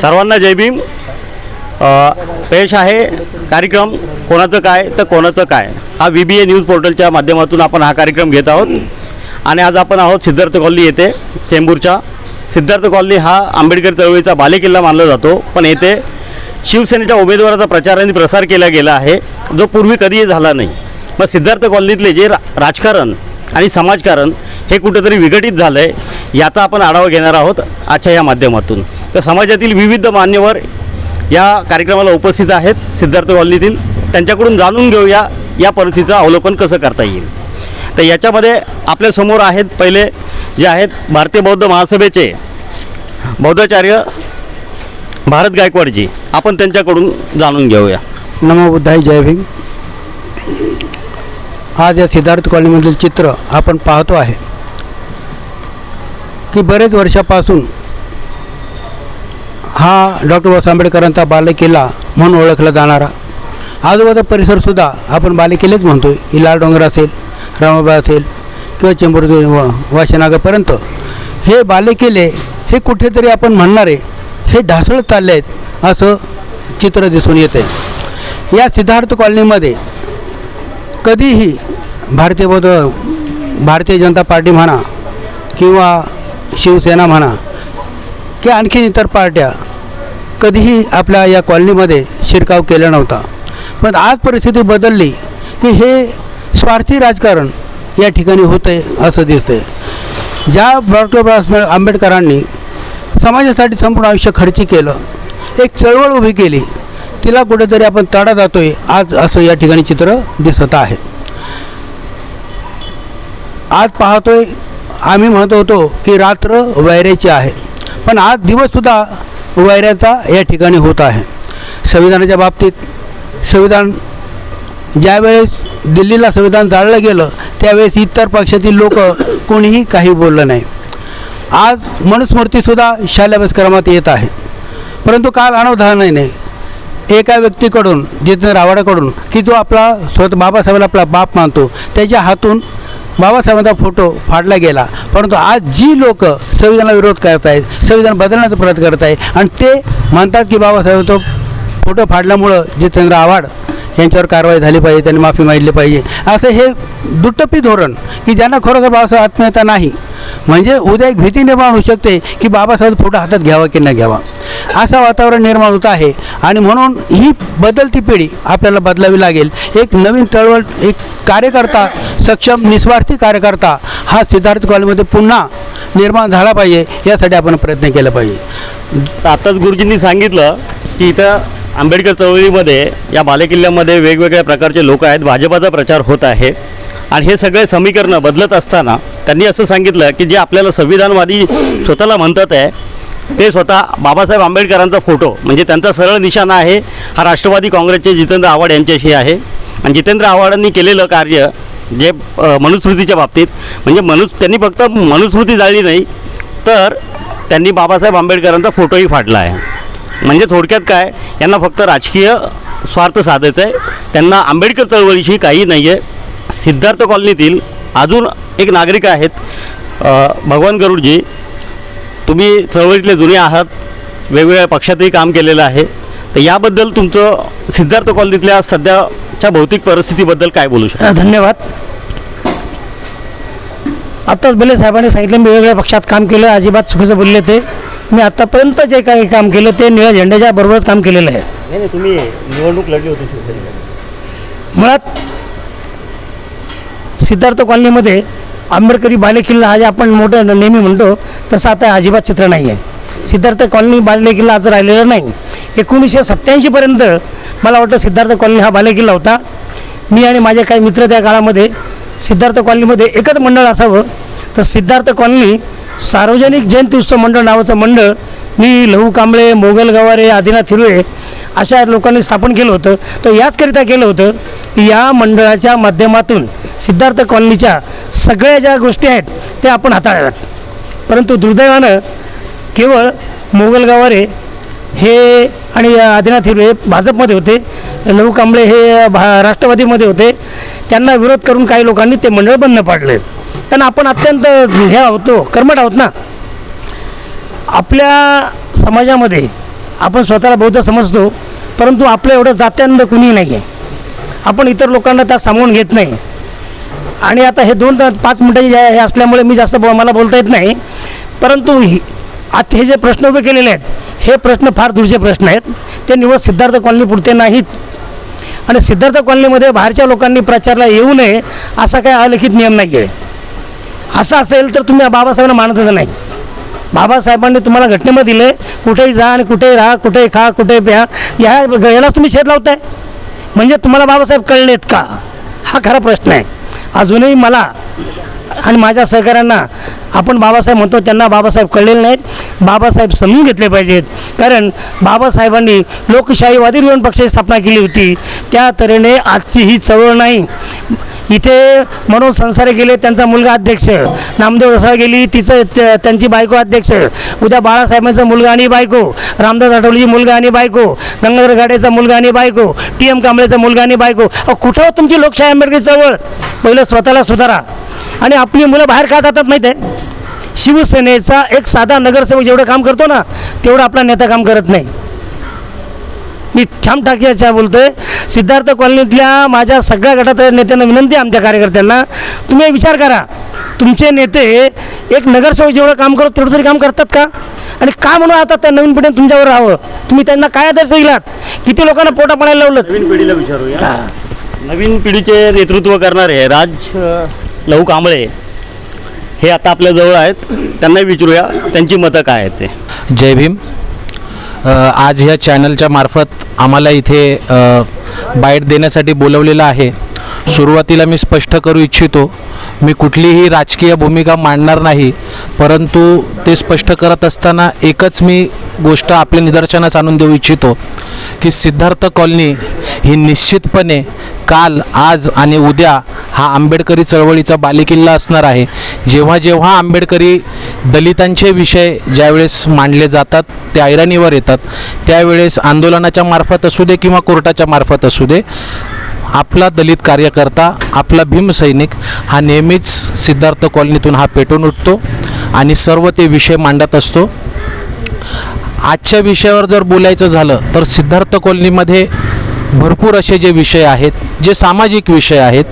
सर्वांना जय भीम. पेश आहे कार्यक्रम कोणाचं काय तर कोणाचं काय. हा व्ही बी ए न्यूज पोर्टलच्या माध्यमातून आपण हा कार्यक्रम घेत आहोत. आणि आज आपण आहोत सिद्धार्थ कॉलनी येथे चेंबूरच्या. सिद्धार्थ कॉलनी हा आंबेडकर चळवळीचा बालेकिल्ला मानला जातो. पण येथे शिवसेनेच्या उमेदवाराचा प्रचार आणि प्रसार केला गेला आहे जो पूर्वी कधीही झाला नाही. मग सिद्धार्थ कॉलनीतले जे रा राजकारण आणि समाजकारण हे कुठेतरी विघटित झालं आहे याचा आपण आढावा घेणार आहोत आजच्या या माध्यमातून. तर समाजातील विविध मान्यवर या कार्यक्रमाला उपस्थित आहेत सिद्धार्थ कॉलनीतील. त्यांच्याकडून जाणून घेऊया या परिस्थितीचं अवलोकन कसं करता येईल. तर याच्यामध्ये आपल्यासमोर आहेत पहिले जे आहेत भारतीय बौद्ध महासभेचे बौद्धाचार्य भारत गायकवाडजी. आपण त्यांच्याकडून जाणून घेऊया. नमो बुद्धाय जय भीम. आज या सिद्धार्थ कॉलनीमधील चित्र आपण पाहतो आहे की बरेच वर्षापासून हा डॉक्टर बाबासाहेब आंबेडकरांचा बालेकिल्ला म्हणून ओळखला जाणारा. आजूबाजूचा परिसरसुद्धा आपण बालेकिल्लेच म्हणतो की लाल डोंगर असेल रामाबा असेल किंवा चेंबूर व वाशनागापर्यंत. हे बालेकिल्ले हे कुठेतरी आपण म्हणणारे हे ढासळत चालले आहेत असं चित्र दिसून येते या सिद्धार्थ कॉलनीमध्ये कधीही भारतीय बौद्ध भारतीय जनता पार्टी म्हणा किंवा शिवसेना म्हणा की आणखीन इतर पार्ट्या कधीही आपल्या या कॉलनीमध्ये शिरकाव केला नव्हता. पण आज परिस्थिती बदलली की हे स्वार्थी राजकारण या ठिकाणी होते असं दिसतंय. ज्या डॉक्टर आंबेडकरांनी समाजासाठी संपूर्ण आयुष्य खर्ची केलं एक चळवळ उभी केली तिला कुठेतरी आपण तडा जातोय आज असं या ठिकाणी चित्र दिसत आहे. आज पाहतोय आम्ही म्हणत होतो की रात्र वैऱ्याची आहे. पण आज दिवससुद्धा वैऱ्याचा या ठिकाणी होत आहे. संविधानाच्या बाबतीत संविधान ज्यावेळेस दिल्लीला संविधान जाळलं गेलं त्यावेळेस इतर पक्षातील लोक कोणीही काही बोललं नाही. आज मनुस्मृतीसुद्धा शालेअभ्यासक्रमात येत आहे. परंतु काल अनवधानाने एका व्यक्तीकडून जितेंद्र आव्हाडाकडून की जो आपला स्वतः बाबासाहेबाला आपला बाप मानतो त्याच्या हातून बाबासाहेबांचा फोटो फाडला गेला. परंतु आज जी लोक संविधानाला विरोध करत आहेत संविधान बदलण्याचा प्रयत्न करत आहे आणि ते म्हणतात की बाबासाहेब तो फोटो फाडल्यामुळं जितेंद्र आव्हाड यांच्यावर कारवाई झाली पाहिजे त्यांनी माफी मागितली पाहिजे. असं हे दुटप्पी धोरण की ज्यांना खरोखर बाबासाहेब आत्मीयता नाही म्हणजे उद्या एक भीती निर्माण होऊ शकते की बाबासाहेब फोटो हातात घ्यावा की न घ्यावा. असं वातावरण निर्माण होत आहे आणि म्हणून ही बदलती पिढी आपल्याला बदलावी लागेल. एक नवीन चळवळ एक कार्यकर्ता सक्षम निस्वार्थी कार्यकर्ता हा सिद्धार्थ कॉलेजमध्ये पुन्हा निर्माण झाला पाहिजे यासाठी आपण प्रयत्न केला पाहिजे. आताच आत्ताच गुरुजींनी सांगितलं की इथं आंबेडकर चळवळीमध्ये या बालेकिल्ल्यामध्ये वेगवेगळ्या प्रकारचे लोक आहेत भाजपाचा प्रचार होत आहे. आणि हे सगळे समीकरणं बदलत असताना त्यांनी असं सांगितलं की जे आपल्याला संविधानवादी स्वतःला म्हणतात आहे ते स्वतः बाबासाहेब आंबेडकरांचा फोटो म्हणजे त्यांचा सरळ निशाणा आहे. हा राष्ट्रवादी काँग्रेसचे जितेंद्र आव्हाड यांच्याशी आहे. आणि जितेंद्र आव्हाडांनी केलेलं कार्य म्हणजे, जे मनुस्मृतीच्या बाबतीत. म्हणजे मनु त्यांनी फक्त मनुस्मृती जाळली नाही तर त्यांनी बाबासाहेब आंबेडकरांचा फोटोही फाडला आहे. म्हणजे थोडक्यात काय यांना फक्त राजकीय स्वार्थ साधायचं आहे. त्यांना आंबेडकर चळवळीशी काही नाही आहे सिद्धार्थ कॉलनीतील अजून एक नागरिक आहेत भगवान गरुडजी. तुम्ही चळवळीतले जुने आहात वेगवेगळ्या पक्षातही काम केलेलं आहे. तर याबद्दल तुमचं सिद्धार्थ कॉलनीतल्या सध्याच्या भौतिक परिस्थितीबद्दल काय बोलू शकता? धन्यवाद. आत्ताच बेले साहेबांनी सांगितलं मी वेगवेगळ्या पक्षात काम केलं अजिबात चुकीचं बोलले ते. मी आत्तापर्यंत जे काही काम केलं ते निळ्या झेंड्याच्या बरोबरच काम केलेलं आहे. नाही नाही तुम्ही निवडणूक लढली होती शिवसेनेकडे मुळात सिद्धार्थ कॉलनीमध्ये आंबेडकरी बालेकिल्ला हा जे आपण मोठं नेहमी म्हणतो तसं आता अजिबात चित्र नाही आहे सिद्धार्थ कॉलनी बालेकिल्ला आज राहिलेला नाही. एकोणीसशे सत्त्याऐंशीपर्यंत मला वाटतं सिद्धार्थ कॉलनी हा बालेकिल्ला होता. मी आणि माझे काही मित्र त्या काळामध्ये सिद्धार्थ कॉलनीमध्ये एकच मंडळ असावं. तर सिद्धार्थ कॉलनी सार्वजनिक जयंती उत्सव मंडळ नावाचं मंडळ मी लहू कांबळे मोगल गवारे आदिनाथ हिरवे अशा लोकांनी स्थापन केलं होतं. तो याचकरिता केलं होतं की या मंडळाच्या माध्यमातून सिद्धार्थ कॉलनीच्या सगळ्या ज्या गोष्टी आहेत त्या आपण हाताळल्यात परंतु दुर्दैवानं केवळ मोगल गवारे हे आणि आदिनाथ हिरवे हे भाजपमध्ये होते. लहू कांबळे हे भा राष्ट्रवादीमध्ये होते. त्यांना विरोध करून काही लोकांनी ते मंडळ बंद पाडले. कारण आपण अत्यंत हे होतो कर्मट आहोत ना. आपल्या समाजामध्ये आपण स्वतःला बौद्ध समजतो परंतु आपलं एवढं जात्यांद कुणी नाही आहे आपण इतर लोकांना त्या सामावून घेत नाही. आणि आता हे दोन पाच मिनिटाचे जे हे असल्यामुळे मी जास्त मला बोलता येत नाही. परंतु आजचे हे जे प्रश्न उभे केलेले आहेत हे प्रश्न फार दूरचे प्रश्न आहेत. ते निवड सिद्धार्थ कॉलनी पुरते नाहीत. आणि सिद्धार्थ कॉलनीमध्ये बाहेरच्या लोकांनी प्रचारला येऊ नये असा काही अलिखित नियम नाही आहे. असं असेल तर तुम्ही बाबासाहेबांना मानतच नाही. बाबासाहेबांनी तुम्हाला घटनेमध्ये दिले कुठेही जा आणि कुठेही राहा कुठेही खा कुठेही प्या. या यालाच तुम्ही शेत लावताय. म्हणजे तुम्हाला बाबासाहेब कळलेत का? हा खरा प्रश्न आहे. अजूनही मला आणि माझ्या सहकाऱ्यांना आपण बाबासाहेब म्हणतो त्यांना बाबासाहेब कळलेले नाहीत. बाबासाहेब समजून घेतले पाहिजेत. कारण बाबासाहेबांनी लोकशाहीवादी विरोध पक्षाची स्थापना केली होती. त्या तऱ्हेने आजची ही चळवळ नाही. इथे मनोज संसारे गेले त्यांचा मुलगा अध्यक्ष. नामदेव रसाळ गेली तिचं त्यांची बायको अध्यक्ष. उद्या बाळासाहेबांचा मुलगा आणि बायको. रामदास आठवलेची मुलगा आणि बायको. गंगाधर गाडेचा मुलगा आणि बायको. टी एम कांबळेचा मुलगा आणि बायको. अहो, कुठं हो तुमची लोकशाही आंबेडकर चळवळ? पहिलं स्वतःला सुधारा. आणि आपली मुलं बाहेर का जातात माहीत आहे? शिवसेनेचा एक साधा नगरसेवक जेवढं काम करतो ना तेवढं आपला नेता काम करत नाही. मी ठाम टाकीच्या बोलतोय सिद्धार्थ कॉलनीतल्या माझ्या सगळ्या गटातल्या नेत्यांना विनंती आहे आमच्या कार्यकर्त्यांना. तुम्ही विचार करा तुमचे नेते एक नगरसेवक जेवढं काम करत तेवढं तरी काम करतात का? आणि का म्हणून आता त्या नवीन पिढीने तुमच्यावर राहावं? तुम्ही त्यांना काय आदर्श दिलात? किती लोकांना पोटा पडायला लावलं नवीन पिढीला विचारूया. नवीन पिढीचे नेतृत्व करणारे राज लहू कांबळे. हे आता आपल्या जवळ आहेत. त्यांना विचारूया त्यांची मतं काय आहेत ते? जय भीम. आज ह्या चॅनलच्या मार्फत आम्हाला इथे बाईट देण्यासाठी बोलवलेलं आहे. सुरुवातीला मी स्पष्ट करू इच्छितो मी कुठलीही राजकीय भूमिका मांडणार नाही परंतु ते स्पष्ट करत असताना एकच मी गोष्ट आपल्या निदर्शनास आणून देऊ इच्छितो की सिद्धार्थ कॉलनी ही निश्चितपणे काल आज आणि उद्या हा आंबेडकरी चळवळीचा बालेकिल्ला असणार आहे. जेव्हा जेव्हा आंबेडकरी दलितांचे विषय ज्यावेळेस मांडले जातात ते ऐरणीवर येतात त्यावेळेस आंदोलनाच्या मार्फत असू दे किंवा कोर्टाच्या मार्फत असू दे आपला दलित कार्यकर्ता आपला भीमसैनिक हा नेहमीच सिद्धार्थ कॉलनीतून हा पेटून उठतो आणि सर्व ते विषय मांडत असतो. आजच्या विषयावर जर बोलायचं झालं तर सिद्धार्थ कॉलनीमध्ये भरपूर असे जे विषय आहेत जे सामाजिक विषय आहेत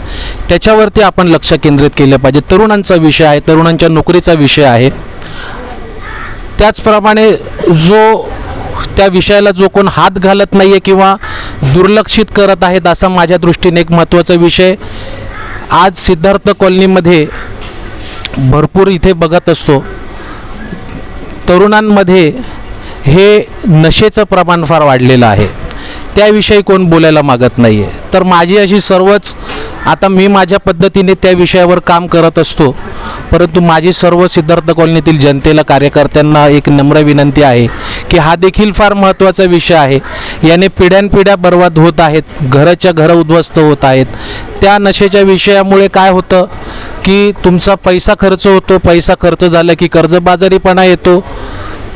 त्याच्यावरती आपण लक्ष केंद्रित केलं पाहिजे. तरुणांचा विषय आहे तरुणांच्या नोकरीचा विषय आहे. त्याचप्रमाणे जो त्या विषयाला जो कोण हात घालत नाही आहे किंवा दुर्लक्षित करत आहेत असा माझ्या दृष्टीने एक महत्त्वाचा विषय. आज सिद्धार्थ कॉलनीमध्ये भरपूर इथे बघत असतो. तरुणांमध्ये हे नशेचं प्रमाण फार वाढलेलं आहे. त्याविषयी कोण बोलायला मागत नाही आहे तर माझी अशी सर्वच आता मी माझ्या पद्धतीने त्या विषयावर काम करत असतो परंतु माझी सर्व सिद्धार्थ कॉलनीतील जनतेला कार्यकर्त्यांना एक नम्र विनंती आहे की हा देखील फार महत्त्वाचा विषय आहे. याने पिढ्यानपिढ्या बर्बाद होत आहेत घराच्या घरं उद्ध्वस्त होत आहेत. त्या नशेच्या विषयामुळे काय होतं की तुमचा पैसा खर्च होतो पैसा खर्च झाला की कर्जबाजारीपणा येतो.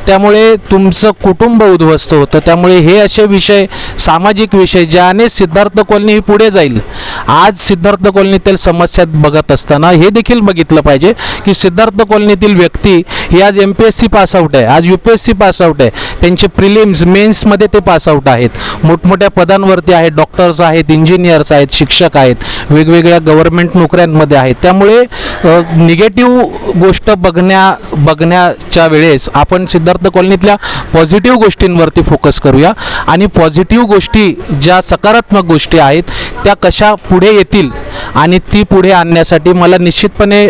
त्यामुळे तुमचं कुटुंब उद्ध्वस्त होतं. त्यामुळे हे असे विषय सामाजिक विषय ज्याने सिद्धार्थ कॉलनी ही पुढे जाईल. आज सिद्धार्थ कॉलनीतील समस्या बघत असताना हे देखील बघितलं पाहिजे की सिद्धार्थ कॉलनीतील व्यक्ती ही आज M P S C pass out आहे. आज U P S C pass out आहे. त्यांचे प्रिलिम्स मेन्समध्ये ते पासआउट आहेत. मोठमोठ्या पदांवरती आहेत डॉक्टर्स आहेत इंजिनियर्स आहेत शिक्षक आहेत वेगवेगळ्या गव्हर्नमेंट नोकऱ्यांमध्ये आहेत. त्यामुळे निगेटिव्ह गोष्ट बघण्या बघण्याच्या वेळेस आपण सिद्धार्थ कॉलनीतल्या पॉझिटिव्ह गोष्टींवरती फोकस करूया. आणि पॉझिटिव्ह गोष्टी ज्या सकारात्मक गोष्टी आहेत त्या कशा पुढे येतील आणि ती पुढे आणण्यासाठी मला निश्चितपणे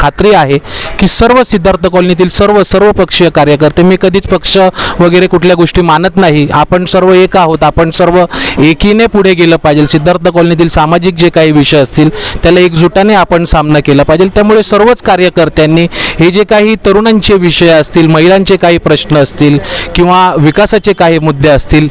खात्री आहे की सर्व सिद्धार्थ कॉलनीतील सर्व सर्व पक्षीय कार्यकर्ते मी कधीच पक्ष वगैरे कुठल्या गोष्टी मानत नाही. आपण सर्व एक आहोत आपण सर्व एकीने पुढे गेलं पाहिजे. सिद्धार्थ कॉलनीतील सामाजिक जे काही विषय असतील त्याला एकजुटाने आपण सामना केला पाहिजे. त्यामुळे सर्वच कार्यकर्त्यांनी हे जे काही तरुणांचे विषय असतील महिलांचे काही प्रश्न असतील किंवा विकासाचे काही मुद्दे असतील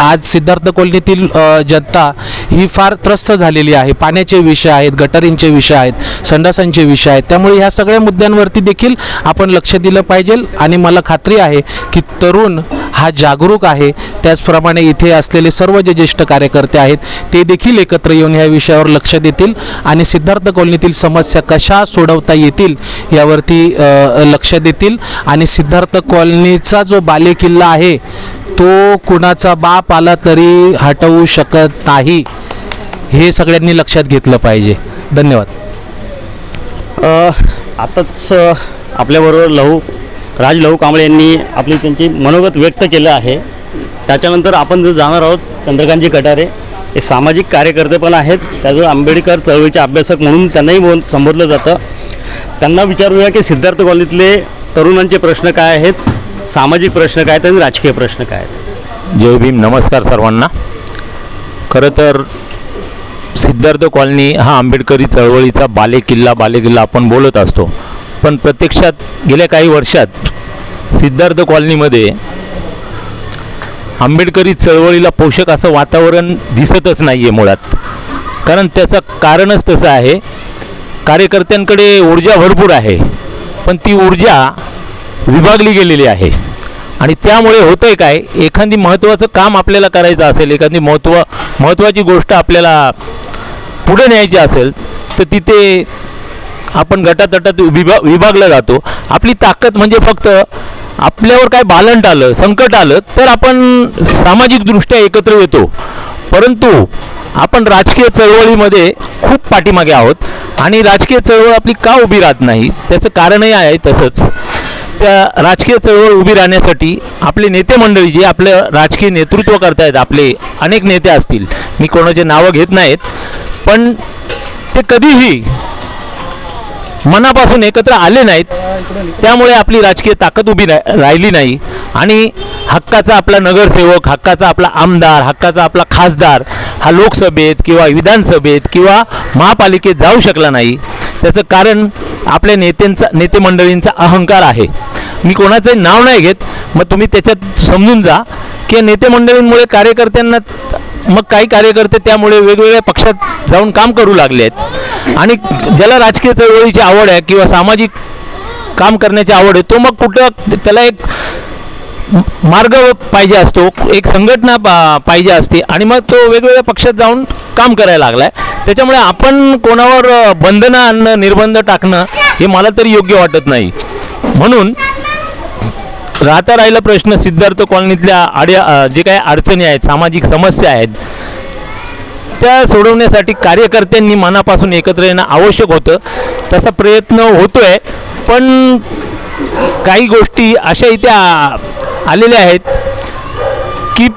आज सिद्धार्थ कॉलनीतील जनता ही फार त्रस्त झालेली आहे. पाण्याचे विषय आहेत गटारींचे विषय आहेत संडासांचे विषय आहेत. त्यामुळे ह्या सगळ्या मुद्द्यांवरती देखील आपण लक्ष दिलं पाहिजे आणि मला खात्री आहे की तरुण हा जागरूक आहे. त्याचप्रमाणे इथे असलेले सर्व जे ज्येष्ठ कार्यकर्ते आहेत ते देखील एकत्र येऊन ह्या विषयावर लक्ष देतील आणि सिद्धार्थ कॉलनीतील समस्या कशा सोडवता येतील यावरती लक्ष देतील. आणि सिद्धार्थ कॉलनीचा जो बालेकिल्ला आहे तो कुणाचा बाप आला तरी हटवू शकत नाही. हे सगळ्यांनी लक्षात घेतलं पाहिजे. धन्यवाद. आताच आपल्याबरोबर लहू राज कांबळे यांनी आपली त्यांची मनोगत व्यक्त केलं आहे. त्याच्यानंतर आपण जो जाणार आहोत चंद्रकांतजी कटारे हे सामाजिक कार्यकर्ते पण आहेत. त्याचं आंबेडकर चळवळीचे अभ्यासक म्हणून त्यांनाही संबोधलं जातं. त्यांना विचारूया की सिद्धार्थ कॉलनीतले तरुणांचे प्रश्न काय आहेत? सामाजिक प्रश्न काय आहेत आणि राजकीय प्रश्न काय आहेत? जय भीम नमस्कार सर्वांना. खरं तर सिद्धार्थ कॉलनी हा आंबेडकरी चळवळीचा बालेकिल्ला बालेकिल्ला आपण बोलत असतो. पण प्रत्यक्षात गेल्या काही वर्षात सिद्धार्थ कॉलनीमध्ये आंबेडकरी चळवळीला पोषक असं वातावरण दिसतच नाही आहे मुळात. कारण त्याचं कारणच तसं आहे. कार्यकर्त्यांकडे ऊर्जा भरपूर आहे. पण ती ऊर्जा विभागली गेलेली आहे. आणि त्यामुळे होतं आहे काय? एखादी महत्त्वाचं काम आपल्याला करायचं असेल एखादी महत्त्व महत्त्वाची गोष्ट आपल्याला पुढे न्यायची असेल तर तिथे आपण गटातटात विभा विभागला जातो. आपली ताकद म्हणजे फक्त आपल्यावर काय बालंट आलं संकट आलं तर आपण सामाजिकदृष्ट्या एकत्र येतो. परंतु आपण राजकीय चळवळीमध्ये खूप पाठीमागे आहोत आणि राजकीय चळवळ आपली का उभी राहत नाही त्याचं कारणही आहे तसंच. त्या राजकीय चळवळ उभी राहण्यासाठी आपले नेते मंडळी जे आपलं राजकीय नेतृत्व करतायत आपले अनेक नेते असतील. मी कोणाचे नावं घेत नाहीत पण ते कधीही मनापासून एकत्र आले नाहीत. त्यामुळे आपली राजकीय ताकद उभी रा राहिली नाही. आणि हक्काचा आपला नगरसेवक हक्काचा आपला आमदार हक्काचा आपला खासदार हा लोकसभेत किंवा विधानसभेत किंवा महापालिकेत जाऊ शकला नाही. त्याचं कारण आपल्या नेत्यांचा नेते मंडळींचा अहंकार आहे. मी कोणाचंही नाव नाही घेत मग तुम्ही त्याच्यात समजून जा. की नेते मंडळींमुळे कार्यकर्त्यांना मग काही कार्यकर्ते त्यामुळे वेगवेगळ्या पक्षात जाऊन काम करू लागले आहेत. आणि ज्याला राजकीय चळवळीची आवड आहे किंवा सामाजिक काम करण्याची आवड आहे तो मग कुठं त्याला एक मार्ग पाहिजे असतो एक संघटना पा पाहिजे असते आणि मग तो वेगवेगळ्या पक्षात जाऊन काम करायला लागला आहे त्याच्यामुळे आपण कोणावर बंधनं आणणं निर्बंध टाकणं हे मला तरी योग्य वाटत नाही. म्हणून राहता राहिला प्रश्न सिद्धार्थ कॉलनीतल्या आड्या जे काही अडचणी आहेत सामाजिक समस्या आहेत त्या सोडवण्यासाठी कार्यकर्त्यांनी मनापासून एकत्र येणं आवश्यक होतं. तसा प्रयत्न होतो आहे पण काही गोष्टी अशा इथे आलेल्या आहेत की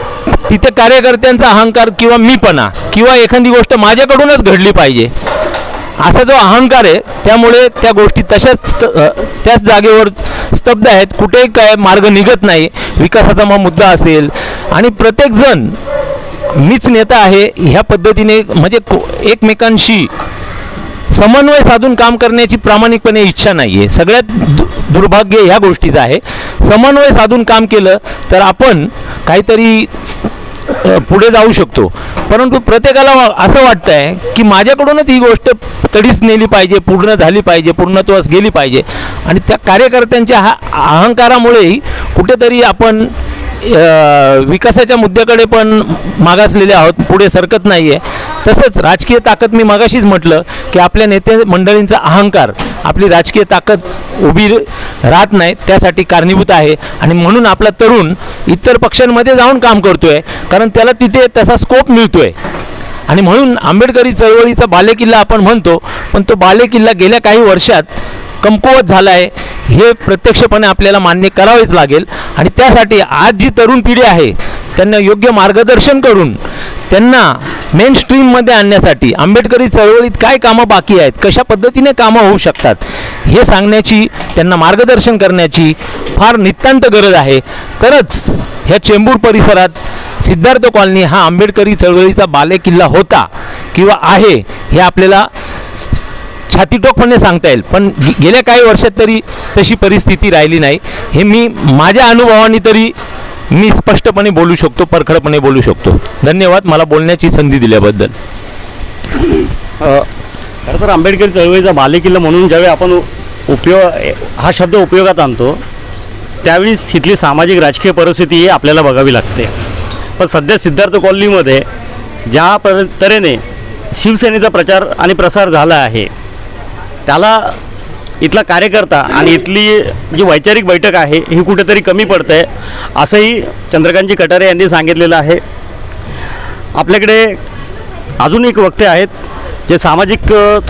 तिथे कार्यकर्त्यांचा अहंकार किंवा मीपणा किंवा एखादी गोष्ट माझ्याकडूनच घडली पाहिजे. असा जो अहंकार आहे त्यामुळे त्या गोष्टी तशाच त्याच जागेवर स्तब्ध आहेत. कुठेही काय मार्ग निघत नाही. विकासाचा मग मुद्दा असेल. आणि प्रत्येकजण मीच नेता आहे ह्या पद्धतीने म्हणजे को- एकमेकांशी समन्वय साधून काम करण्याची प्रामाणिकपणे इच्छा नाही आहे सगळ्यात दु दुर्भाग्य ह्या गोष्टीचं आहे. समन्वय साधून काम केलं तर आपण काहीतरी पुढे जाऊ शकतो. परंतु प्रत्येकाला असं वाटतं आहे की माझ्याकडूनच ही गोष्ट तडीच नेली पाहिजे पूर्ण झाली पाहिजे पूर्णत्वास गेली पाहिजे. आणि त्या कार्यकर्त्यांच्या हा अहंकारामुळेही कुठेतरी आपण विकासाच्या मुद्द्याकडे पण मागासलेले आहोत पुढे सरकत नाही आहे तसंच राजकीय ताकद मी मागाशीच म्हटलं की आपल्या नेते मंडळींचा अहंकार. आपली राजकीय ताकद उभी राहत नाही त्यासाठी कारणीभूत आहे. आणि म्हणून आपला तरुण इतर पक्षांमध्ये जाऊन काम करतो आहे कारण त्याला तिथे तसा स्कोप मिळतो आहे आणि म्हणून आंबेडकरी चळवळीचा बालेकिल्ला आपण म्हणतो पण तो बालेकिल्ला गेल्या काही वर्षात कमकुवत झाला आहे हे प्रत्यक्षपणे आपल्याला मान्य करावेच लागेल. आणि त्यासाठी आज जी तरुण पिढी आहे त्यांना योग्य मार्गदर्शन करून त्यांना मेन स्ट्रीममध्ये आणण्यासाठी आंबेडकरी चळवळीत काय कामं बाकी आहेत कशा पद्धतीने कामं होऊ शकतात हे सांगण्याची त्यांना मार्गदर्शन करण्याची फार नितांत गरज आहे. तरच ह्या चेंबूर परिसरात सिद्धार्थ कॉलनी हा आंबेडकरी चळवळीचा बालेकिल्ला होता किंवा आहे हे आपल्याला छातीटोकपणे सांगता येईल. पण गेल्या काही वर्षात तरी तशी परिस्थिती राहिली नाही. हे मी माझ्या अनुभवाने तरी मी स्पष्टपणे बोलू शकतो परखडपणे बोलू शकतो. धन्यवाद मला बोलण्याची संधी दिल्याबद्दल. खरं तर आंबेडकर चळवळीचा बालेकिल्ला म्हणून ज्यावेळी आपण उपयोग हा शब्द उपयोगात आणतो त्यावेळी तिथली सामाजिक राजकीय परिस्थिती ही आपल्याला बघावी लागते. पण सध्या सिद्धार्थ कॉलनीमध्ये ज्या प तऱ्हेने शिवसेनेचा प्रचार आणि प्रसार झाला आहे त्याला इथला कार्यकर्ता आणि इथली जी वैचारिक बैठक आहे ही कुठेतरी कमी पडते आहे असंही चंद्रकांतजी कटारे यांनी सांगितलेलं आहे. आपल्याकडे अजून एक वक्ते आहेत जे सामाजिक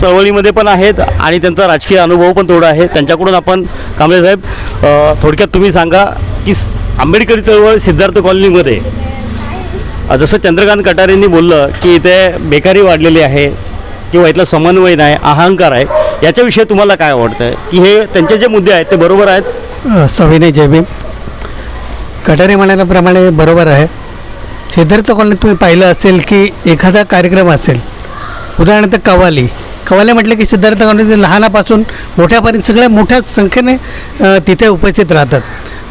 चळवळीमध्ये पण आहेत आणि त्यांचा राजकीय अनुभव पण थोडा आहे. त्यांच्याकडून आपण कांबळे साहेब थोडक्यात तुम्ही सांगा की आंबेडकरी चळवळ सिद्धार्थ कॉलनीमध्ये जसं चंद्रकांत कटारेंनी बोललं की इथे बेकारी वाढलेली आहे किंवा इथला समन्वय नाही अहंकार आहे याच्याविषयी तुम्हाला काय वाटतं की हे त्यांचे जे मुद्दे आहेत ते बरोबर आहेत? सविनय जयभीम कटारे म्हणाल्याप्रमाणे बरोबर आहे. सिद्धार्थ कॉलनीत तुम्ही पाहिलं असेल की एखादा कार्यक्रम असेल उदाहरणार्थ कवाली कवाली म्हटलं की सिद्धार्थ कॉलनीत लहानापासून मोठ्यापर्यंत सगळ्या मोठ्या संख्येने तिथे उपस्थित राहतात.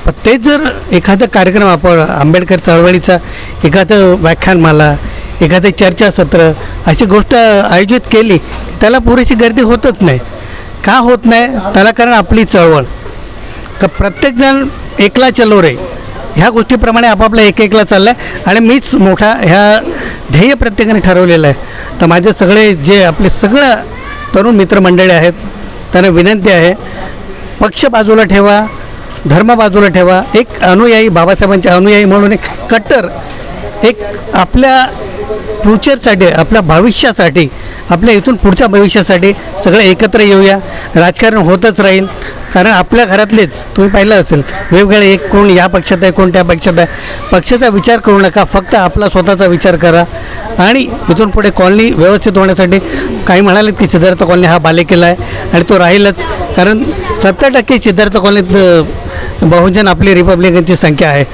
पण तेच जर एखादा कार्यक्रम आपण आंबेडकर चळवळीचा एखादं व्याख्यानमाला एखादं चर्चासत्र अशी गोष्ट आयोजित केली त्याला पुरेशी गर्दी होतच नाही. का होत नाही? त्याला कारण आपली चळवळ. तर प्रत्येकजण एकला चलो रे. ह्या गोष्टीप्रमाणे आपापला एक एकला चालला आहे आणि मीच मोठा ह्या ध्येय प्रत्येकाने ठरवलेलं आहे. तर माझे सगळे जे आपले सगळं तरुण मित्रमंडळी आहेत त्यांना विनंती आहे पक्ष बाजूला ठेवा धर्म बाजूला ठेवा. एक अनुयायी बाबासाहेबांचे अनुयायी म्हणून एक कट्टर एक आपल्या फ्युचरसाठी आपल्या भविष्यासाठी आपल्या इथून पुढच्या भविष्यासाठी सगळं एकत्र येऊया. राजकारण होतच राहील. कारण आपल्या घरातलेच तुम्ही पाहिलं असेल वेगवेगळे एक कोण या पक्षात आहे कोण त्या पक्षात आहे. पक्षाचा विचार करू नका फक्त आपला स्वतःचा विचार करा. आणि इथून पुढे कॉलनी व्यवस्थित होण्यासाठी काही म्हणालेत की सिद्धार्थ कॉलनी हा बालेकिल्ला आहे. आणि तो राहीलच. कारण सत्तर टक्के सिद्धार्थ कॉलनीत बहुजन आपली रिपब्लिकनची संख्या आहे.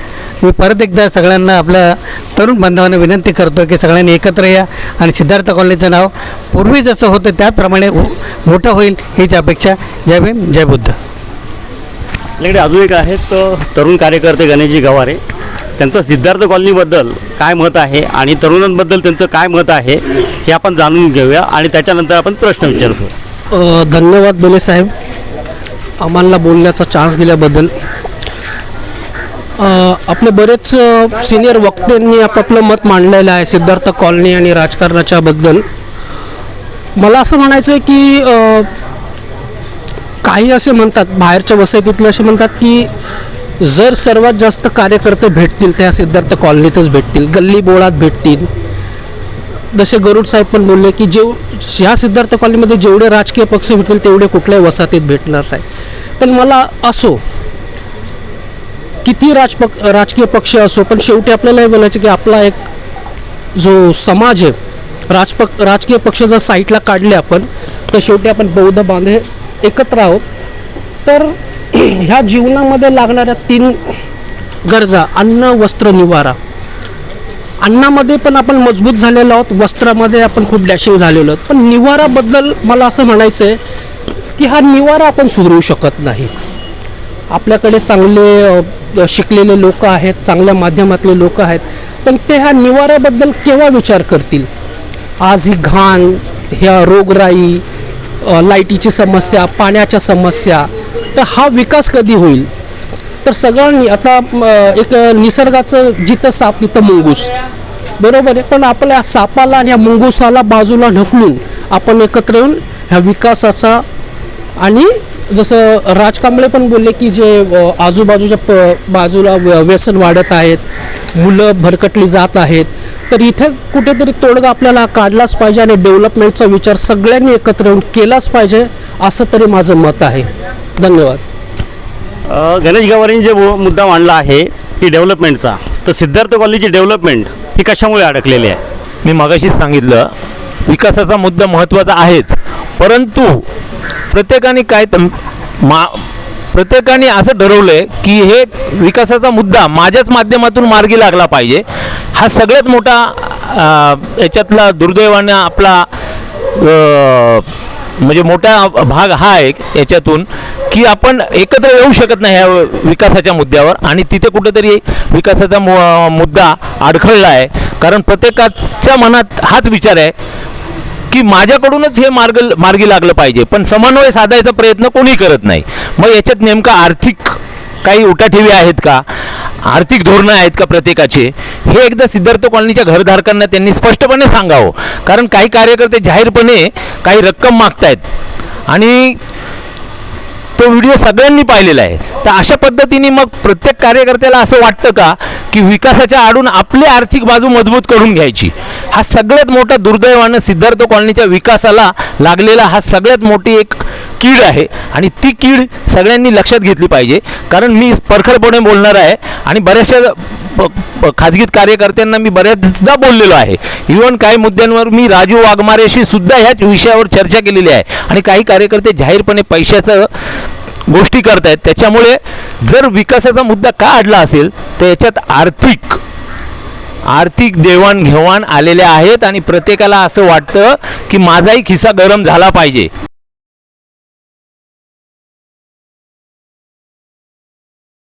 मी परत एकदा सगळ्यांना आपल्या तरुण बांधवांना विनंती करतो की सगळ्यांनी एकत्र या आणि सिद्धार्थ कॉलनीचं नाव पूर्वी जसं होतं त्याप्रमाणे मोठं होईल हीच अपेक्षा. जय भीम जय बुद्ध. आपल्याकडे अजून एक आहेत तरुण कार्यकर्ते गणेशजी गवारे. त्यांचं सिद्धार्थ कॉलनीबद्दल काय मत आहे आणि तरुणांबद्दल त्यांचं काय मत आहे हे आपण जाणून घेऊया आणि त्याच्यानंतर आपण प्रश्न विचारू. अ, धन्यवाद बेले साहेब. आम्हाला बोलण्याचा चान्स दिल्याबद्दल आपले बरेच सिनियर वक्त्यांनी आपापलं मत मांडलेलं आहे सिद्धार्थ कॉलनी आणि राजकारणाच्या बद्दल. मला असं म्हणायचं आहे की काही असे म्हणतात बाहेरच्या वसाहतीतले असे म्हणतात की जर सर्वात जास्त कार्यकर्ते भेटतील त्या सिद्धार्थ कॉलनीतच भेटतील गल्ली बोळात भेटतील. जसे गरुड साहेब पण बोलले की जेव ह्या सिद्धार्थ कॉलनीमध्ये जेवढे राजकीय पक्ष भेटतील तेवढे कुठल्याही वसाहतीत भेटणार नाही. पण मला असो किती राजपक राजकीय पक्ष असो पण शेवटी आपल्याला हे बोलायचं की आपला एक जो समाज आहे राजपक राजकीय पक्ष जर साईटला काढले आपण तर शेवटी आपण बौद्ध बांधे एकत्र आहोत. तर ह्या जीवनामध्ये लागणाऱ्या तीन गरजा अन्न वस्त्र निवारा. अन्नामध्ये पण आपण मजबूत झालेलो आहोत वस्त्रामध्ये आपण खूप डॅशिंग झालेलो आहोत. पण निवाराबद्दल मला असं म्हणायचं आहे की हा निवारा आपण सुधरवू शकत नाही. आपल्याकडे चांगले शिकलेले लोक आहेत चांगल्या माध्यमातले लोक आहेत पण ते ह्या निवाऱ्याबद्दल केव्हा विचार करतील? आज ही घाण ह्या रोगराई लाईटीची समस्या पाण्याच्या समस्या तर हा विकास कधी होईल? तर सगळ्यांनी आता एक निसर्गाचं जिथं साप तिथं मुंगूस. बरोबर आहे पण आपल्या सापाला आणि या मुंगुसाला बाजूला ढकलून आपण एकत्र येऊन ह्या विकासाचा आणि जसं राज कांबळे पण बोलले की जे आजूबाजूच्या प बाजूला व्य- व्यसन वाढत आहेत मुलं भरकटली जात आहेत तर इथे कुठेतरी तोडगा आपल्याला काढलाच पाहिजे आणि डेव्हलपमेंटचा विचार सगळ्यांनी एकत्र येऊन केलाच पाहिजे असं तरी माझं मत आहे. धन्यवाद. गणेश गवारेंनी जे मुद्दा मांडला आहे की डेव्हलपमेंटचा तर सिद्धार्थ कॉलनीची डेव्हलपमेंट ही कशामुळे अडकलेली आहे? मी मगाशीच सांगितलं विकासाचा मुद्दा महत्त्वाचा आहेच. परंतु प्रत्येकाने काय त- मा प्रत्येकाने असं ठरवलं आहे की हे विकासाचा मुद्दा माझ्याच माध्यमातून मार्गी लागला पाहिजे. हा सगळ्यात मोठा याच्यातला दुर्दैवाने आपला म्हणजे मोठा भाग हा आहे याच्यातून की आपण एकत्र येऊ शकत नाही ह्या विकासाच्या मुद्द्यावर आणि तिथे कुठेतरी विकासाचा मु मुद्दा अडखळला आहे. कारण प्रत्येकाच्या मनात हाच विचार आहे की माझ्याकडूनच हे मार्ग मार्गी लागलं पाहिजे. पण समन्वय साधायचा प्रयत्न कोणी करत नाही. मग याच्यात नेमका आर्थिक काही उठाठेवी आहेत का? आर्थिक धोरणं आहेत का प्रत्येकाचे? हे एकदा सिद्धार्थ कॉलनीच्या घरधारकांना त्यांनी स्पष्टपणे सांगावं. कारण काही कार्यकर्ते जाहीरपणे काही रक्कम मागतायत. आणि तो व्हिडिओ सगळ्यांनी पाहिलेला आहे. तर अशा पद्धतीने मग प्रत्येक कार्यकर्त्याला असं वाटतं का की विकासाच्या आडून आपली आर्थिक बाजू मजबूत करून घ्यायची. हा सगळ्यात मोठा दुर्दैवानं सिद्धार्थ कॉलनीच्या विकासाला लागलेला हा सगळ्यात मोठी एक कीड आहे. आणि ती कीड सगळ्यांनी लक्षात घेतली पाहिजे. कारण मी परखडपणे बोलणार आहे आणि बऱ्याचशा प- खाजगीत कार्यकर्त्यांना मी बऱ्याचदा बोललेलो आहे. इव्हन काही मुद्द्यांवर मी राजू वाघमारेशी सुद्धा ह्याच विषयावर चर्चा केलेली आहे. आणि काही कार्यकर्ते जाहीरपणे पैशाचं गोष्टी करतायत. त्याच्यामुळे जर विकासाचा मुद्दा का अडला असेल तर याच्यात आर्थिक आर्थिक देवाणघेवाण आलेल्या आहेत आणि प्रत्येकाला असं वाटतं की माझाही खिसा गरम झाला पाहिजे.